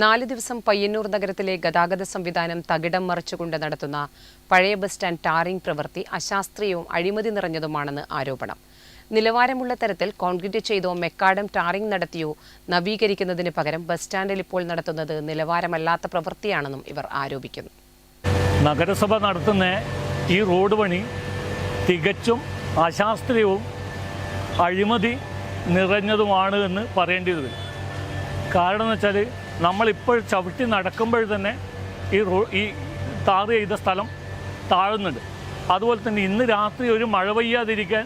നാല് ദിവസം പയ്യന്നൂർ നഗരത്തിലെ ഗതാഗത സംവിധാനം തകിടം മറിച്ചുകൊണ്ട് നടത്തുന്ന പഴയ ബസ് സ്റ്റാൻഡ് ടാറിംഗ് പ്രവൃത്തി അശാസ്ത്രീയവും അഴിമതി നിറഞ്ഞതുമാണെന്ന് ആരോപണം. നിലവാരമുള്ള തരത്തിൽ കോൺക്രീറ്റ് ചെയ്തോ മെക്കാഡം ടാറിംഗ് നടത്തിയോ നവീകരിക്കുന്നതിന് പകരം ബസ് സ്റ്റാൻഡിൽ ഇപ്പോൾ നടത്തുന്നത് നിലവാരമല്ലാത്ത പ്രവൃത്തിയാണെന്നും ഇവർ ആരോപിക്കുന്നു. നഗരസഭ നടത്തുന്ന ഈ റോഡ് പണി തികച്ചും അശാസ്ത്രീയവും അഴിമതി നിറഞ്ഞതുമാണ് എന്ന് പറയേണ്ടി വരും കാരണം എന്ന് വെച്ചാൽ നമ്മളിപ്പോൾ ചവിട്ടി നടക്കുമ്പോൾ തന്നെ ഈ റോ ഈ താറ് ചെയ്ത സ്ഥലം താഴുന്നുണ്ട്. അതുപോലെ തന്നെ ഇന്ന് രാത്രി ഒരു മഴ പെയ്യാതിരിക്കാൻ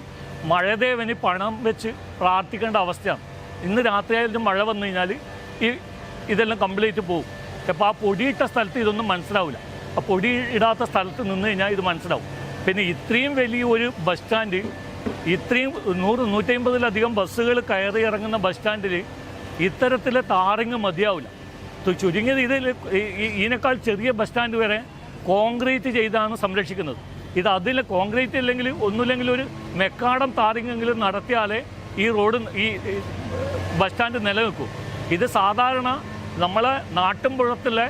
മഴദേവന് പണം വെച്ച് പ്രാർത്ഥിക്കേണ്ട അവസ്ഥയാണ്. ഇന്ന് രാത്രിയായാലും മഴ വന്നു കഴിഞ്ഞാൽ ഈ ഇതെല്ലാം കംപ്ലീറ്റ് പോകും അപ്പോൾ ആ പൊടിയിട്ട സ്ഥലത്ത് ഇതൊന്നും മനസ്സിലാവില്ല ആ പൊടി ഇടാത്ത സ്ഥലത്ത് നിന്ന് കഴിഞ്ഞാൽ ഇത് മനസ്സിലാവും. പിന്നെ ഇത്രയും വലിയ ഒരു ബസ് സ്റ്റാൻഡ് ഇത്രയും നൂറ് നൂറ്റമ്പതിലധികം ബസ്സുകൾ കയറി ഇറങ്ങുന്ന ബസ് സ്റ്റാൻഡിൽ ഇത്തരത്തിലെ താറിങ് മതിയാവില്ല ചുരുങ്ങിയത് ഇതിൽ ഇതിനേക്കാൾ ചെറിയ ബസ് സ്റ്റാൻഡ് വരെ കോൺക്രീറ്റ് ചെയ്താണ് സംരക്ഷിക്കുന്നത്. ഇത് അതിൽ കോൺക്രീറ്റ് ഇല്ലെങ്കിൽ ഒന്നുമില്ലെങ്കിൽ ഒരു മെക്കാടം താറിങ്ങെങ്കിലും നടത്തിയാലേ ഈ റോഡ് ഈ ബസ് സ്റ്റാൻഡ് നിലനിൽക്കൂ. ഇത് സാധാരണ നമ്മളെ നാട്ടിൻപുറത്തിലെ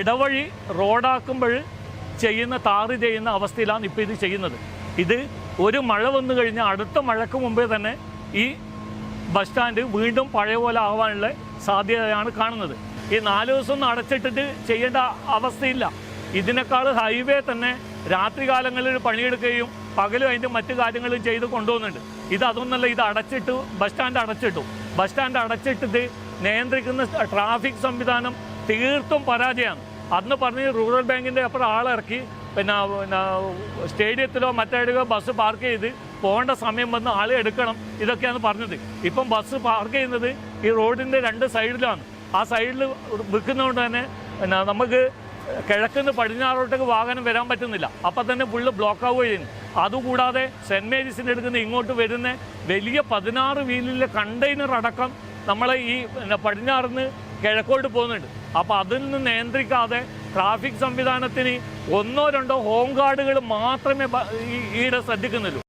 ഇടവഴി റോഡാക്കുമ്പോൾ ചെയ്യുന്ന താറ് ചെയ്യുന്ന അവസ്ഥയിലാണ് ഇപ്പോൾ ഇത് ചെയ്യുന്നത്. ഇത് ഒരു മഴ വന്നു കഴിഞ്ഞാൽ അടുത്ത മഴയ്ക്ക് മുമ്പേ തന്നെ ഈ ബസ് സ്റ്റാൻഡ് വീണ്ടും പഴയ പോലെ ആവാനുള്ള സാധ്യതയാണ് കാണുന്നത്. ഈ നാല് ദിവസം അടച്ചിട്ടിട്ട് ചെയ്യേണ്ട അവസ്ഥയില്ല. ഇതിനേക്കാൾ ഹൈവേ തന്നെ രാത്രികാലങ്ങളിൽ പണിയെടുക്കുകയും പകലും അതിന്റെ മറ്റു കാര്യങ്ങളും ചെയ്ത് കൊണ്ടുപോകുന്നുണ്ട്. ഇത് അതൊന്നല്ല ഇത് അടച്ചിട്ടു ബസ് സ്റ്റാൻഡ് അടച്ചിട്ടു. ബസ് സ്റ്റാൻഡ് അടച്ചിട്ടിട്ട് നിയന്ത്രിക്കുന്ന ട്രാഫിക് സംവിധാനം തീർത്തും പരാജയമാണ്. അന്ന് പറഞ്ഞ് റൂറൽ ബാങ്കിന്റെ അപ്പുറം ആളിറക്കി പിന്നെ പിന്നെ സ്റ്റേഡിയത്തിലോ മറ്റെവിടെയോ ബസ് പാർക്ക് ചെയ്ത് പോകേണ്ട സമയം വന്ന് ആളെ എടുക്കണം ഇതൊക്കെയാണ് പറഞ്ഞത്. ഇപ്പം ബസ് പാർക്ക് ചെയ്യുന്നത് ഈ റോഡിന്റെ രണ്ട് സൈഡിലാണ്. ആ സൈഡിൽ വിൽക്കുന്നതുകൊണ്ട് തന്നെ നമുക്ക് കിഴക്കുന്ന് പടിഞ്ഞാറോട്ടേക്ക് വാഹനം വരാൻ പറ്റുന്നില്ല. അപ്പം തന്നെ ഫുള്ള് ബ്ലോക്ക് ആവുകയും അതുകൂടാതെ സെന്റ് മേരീസിന്റെ എടുക്കുന്ന ഇങ്ങോട്ട് വരുന്ന വലിയ പതിനാറ് വീലിലെ കണ്ടെയ്നർ അടക്കം നമ്മളെ ഈ പിന്നെ പടിഞ്ഞാറിന്ന് കിഴക്കോട്ട് പോകുന്നുണ്ട്. അപ്പോൾ അതിൽ നിന്ന് നിയന്ത്രിക്കാതെ ട്രാഫിക് സംവിധാനത്തിന് ഒന്നോ രണ്ടോ ഹോം ഗാർഡുകൾ മാത്രമേ ഈയിടെ ശ്രദ്ധിക്കുന്നുള്ളൂ.